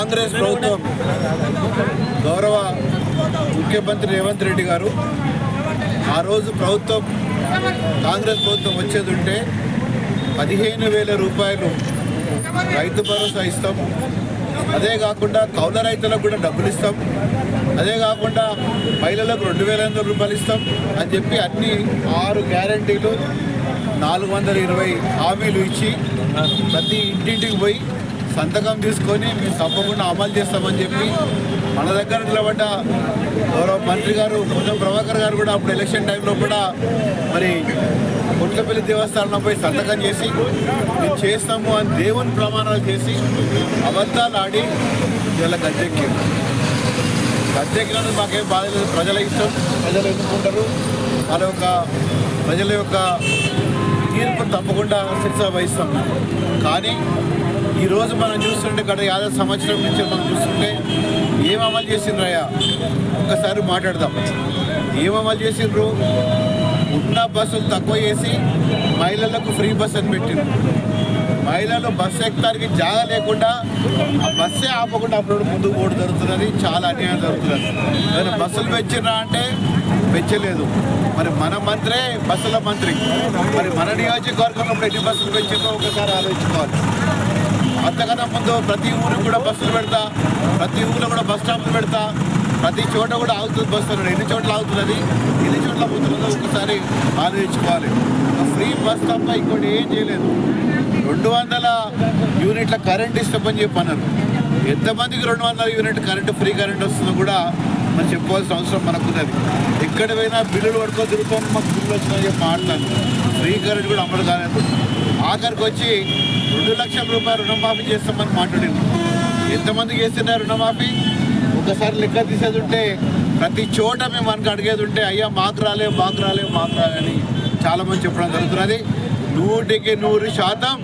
కాంగ్రెస్ ప్రభుత్వం గౌరవ ముఖ్యమంత్రి రేవంత్ రెడ్డి గారు ఆ రోజు ప్రభుత్వం కాంగ్రెస్ ప్రభుత్వం వచ్చేది ఉంటే పదిహేను వేల రూపాయలు రైతు భరోసా ఇస్తాం. అదే కాకుండా కౌల రైతులకు కూడా డబ్బులు ఇస్తాం. అదే కాకుండా మహిళలకు రెండు వేల ఎనిమిది రూపాయలు ఇస్తాం అని చెప్పి అన్ని ఆరు గ్యారంటీలు నాలుగు వందల ఇరవై హామీలు ఇచ్చి ప్రతి ఇంటింటికి పోయి సంతకం తీసుకొని మేము తప్పకుండా అమలు చేస్తామని చెప్పి మన దగ్గర నిలబడ్డ గౌరవ మంత్రి గారు కొంచెం ప్రభాకర్ గారు కూడా అప్పుడు ఎలక్షన్ టైంలో కూడా మరి కొట్లపల్లి దేవస్థానంపై సంతకం చేసి మేము చేస్తాము అని దేవుని ప్రమాణాలు చేసి అబద్ధాలు ఆడి ఇవాళ గద్దెక్కారు. గద్దెక్కినందుకు మాకేం బాధ లేదు. ప్రజల ఇష్టం. ప్రజలు ఎన్నుకుంటారు. వాళ్ళ యొక్క ప్రజల యొక్క తీర్పు తప్పకుండా శిక్ష వహిస్తాం. కానీ ఈరోజు మనం చూస్తుంటే గత యాభై సంవత్సరం నుంచి మనం చూస్తుంటే ఏం అమలు చేసిండ్రయ్యా ఒక్కసారి మాట్లాడదాం. ఏం అమలు చేసిండ్రు? ఉన్న బస్సులు తక్కువ చేసి మహిళలకు ఫ్రీ బస్ అని పెట్టిండ్రు. మహిళలు బస్సు ఎక్కడానికి జాగా లేకుండా ఆ బస్సే ఆపకుండా అప్పుడు ముందుకు పోటు జరుగుతున్నది. చాలా అన్యాయం జరుగుతున్నది. ఏదైనా బస్సులు పెంచినా అంటే పెంచలేదు. మరి మన మంత్రే బస్సుల మంత్రి. మరి మన నియోజకవర్గంలో ఇప్పుడు ఎన్ని బస్సులు పెంచిందో ఒకసారి ఆలోచించుకోవాలి. అంతకన్నా ముందు ప్రతి ఊరు కూడా బస్సులు పెడతా ప్రతి ఊరిలో కూడా బస్ స్టాప్లు పెడతా ప్రతి చోట కూడా ఆగుతుంది బస్సు ఎన్ని చోట్ల ఆగుతున్నది ఎన్ని చోట్ల పోతున్నదో ఒకసారి ఆలోచించుకోవాలి. ఫ్రీ బస్ తప్ప ఇంకోటి ఏం చేయలేదు. రెండు వందల యూనిట్ల కరెంట్ ఇస్తామని చెప్పి అన్నారు ఎంతమందికి రెండు వందల యూనిట్ కరెంట్ ఫ్రీ కరెంట్ వస్తుందో కూడా మనం చెప్పుకోవాల్సిన అవసరం మనకున్నది ఎక్కడ పోయినా బిల్లులు పడుకో తిరుగుతాం మాకు బిల్లు వచ్చిందని చెప్పి మాట్లాడాను ఫ్రీ కరెంట్ కూడా అమలు కాలేదు. ఆఖరికి వచ్చి రెండు లక్షల రూపాయలు రుణమాఫీ చేస్తామని మాట్లాడింది ఎంతమందికి చేస్తున్నారు రుణమాఫీ? ఒకసారి లెక్క తీసేది ఉంటే ప్రతి చోట మేము మనకు అడిగేది ఉంటే అయ్యా మాకు రాలే మాకు రాలే మాకు రాలని చాలామంది చెప్పడం జరుగుతున్నది నూటికి నూరు శాతం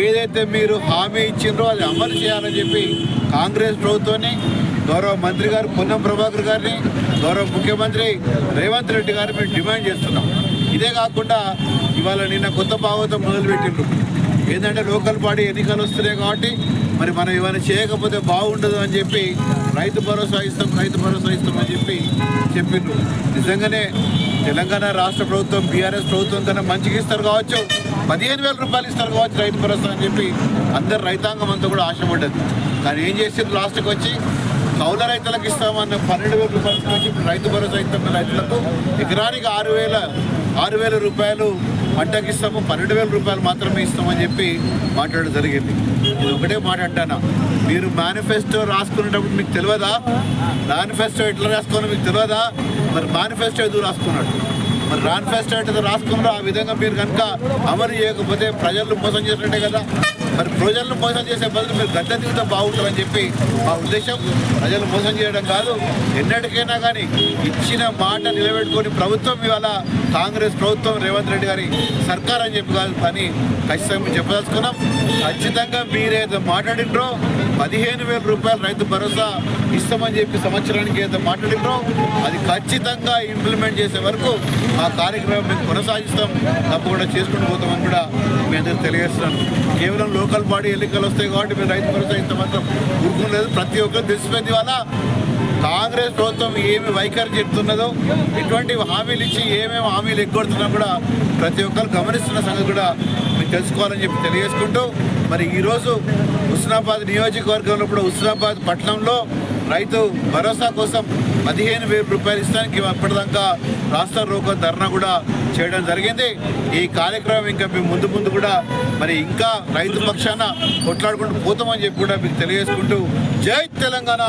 ఏదైతే మీరు హామీ ఇచ్చిండ్రో అది అమలు చేయాలని చెప్పి కాంగ్రెస్ ప్రభుత్వాన్ని గౌరవ మంత్రి గారు పొన్నం ప్రభాకర్ గారిని గౌరవ ముఖ్యమంత్రి రేవంత్ రెడ్డి గారిని మేము డిమాండ్ చేస్తున్నాం. ఇదే కాకుండా ఇవాళ నిన్న కొత్త భాగవతం మొదలుపెట్టిండ్రు. ఏంటంటే లోకల్ బాడీ ఎన్నికలు వస్తున్నాయి కాబట్టి మరి మనం ఏమైనా చేయకపోతే బాగుండదు అని చెప్పి రైతు భరోసా ఇస్తాం రైతు భరోసా ఇస్తాం అని చెప్పి చెప్పిండ్రు. నిజంగానే తెలంగాణ రాష్ట్ర ప్రభుత్వం బీఆర్ఎస్ ప్రభుత్వం కన్నా మంచిగా ఇస్తారు కావచ్చు. పదిహేను వేల రూపాయలు ఇస్తారు కావచ్చు రైతు భరోసా అని చెప్పి అందరు రైతాంగం అంతా కూడా ఆశపడ్డది. కానీ ఏం చేసిండ్రు లాస్ట్కి వచ్చి? కౌల రైతులకు ఇస్తామన్న పన్నెండు వేల రూపాయల నుంచి ఇప్పుడు రైతు భరోసా ఇస్తున్న రైతులకు ఎకరానికి ఆరు వేల ఆరు వేల రూపాయలు పంటకి ఇస్తాము పన్నెండు వేల రూపాయలు మాత్రమే ఇస్తామని చెప్పి మాట్లాడడం జరిగింది. ఇది ఒకటే మాట అంటానా మీరు మేనిఫెస్టో రాసుకునేటప్పుడు మీకు తెలియదా? మేనిఫెస్టో ఎట్లా రాసుకోవాలో మీకు తెలియదా? మరి మేనిఫెస్టో ఎదురు రాసుకున్నాడు? మరి మేనిఫెస్టో ఎట్లా రాసుకున్నారో ఆ విధంగా మీరు కనుక అమలు చేయకపోతే ప్రజలు మోసం చేసినట్టే కదా. మరి ప్రజలను మోసం చేసే బదులు మీరు గద్దె దిగుతా బాగుంటుందని చెప్పి మా ఉద్దేశం. ప్రజలు మోసం చేయడం కాదు. ఎన్నటికైనా కానీ ఇచ్చిన మాట నిలబెట్టుకొని ప్రభుత్వం ఇవాళ కాంగ్రెస్ ప్రభుత్వం రేవంత్ రెడ్డి గారి సర్కార్ అని చెప్పి కాదు కానీ ఖచ్చితంగా చెప్పదలుచుకున్నాం. ఖచ్చితంగా మీరేదో మాట్లాడిండ్రో పదిహేను వేల రూపాయలు రైతు భరోసా ఇస్తామని చెప్పి సంవత్సరానికి ఏదో మాట్లాడిండ్రో అది ఖచ్చితంగా ఇంప్లిమెంట్ చేసే వరకు ఆ కార్యక్రమం మేము కొనసాగిస్తాం. తప్పకుండా చేసుకుంటూ పోతామని కూడా మీ అందరికీ తెలియజేస్తున్నాను. కేవలం లోకల్ బాడీ ఎన్నికలు వస్తాయి కాబట్టి మీరు రైతు భరోసా ఇంత మాత్రం ఊరుకునేది. ప్రతి ఒక్కరు తెలిసిపోయింది వాళ్ళ కాంగ్రెస్ ప్రభుత్వం ఏమి వైఖరి చెప్తున్నదో ఇటువంటి హామీలు ఇచ్చి ఏమేమి హామీలు ఎగ్గొడుతున్నా కూడా ప్రతి ఒక్కరు గమనిస్తున్న సంగతి కూడా మీరు తెలుసుకోవాలని చెప్పి తెలియజేసుకుంటూ మరి ఈరోజు హుస్నాబాద్ నియోజకవర్గంలో కూడా హుస్నాబాద్ పట్టణంలో రైతు భరోసా కోసం పదిహేను వేల రూపాయలు ఇస్తానికి ఇప్పటిదాకా రాష్ట్ర రోకో ధర్నా కూడా చేయడం జరిగింది. ఈ కార్యక్రమం ఇంకా మేము ముందు ముందు కూడా మరి ఇంకా రైతు పక్షాన కొట్లాడుకుంటూ పోతామని చెప్పి కూడా మీకు తెలియజేసుకుంటూ జై తెలంగాణ.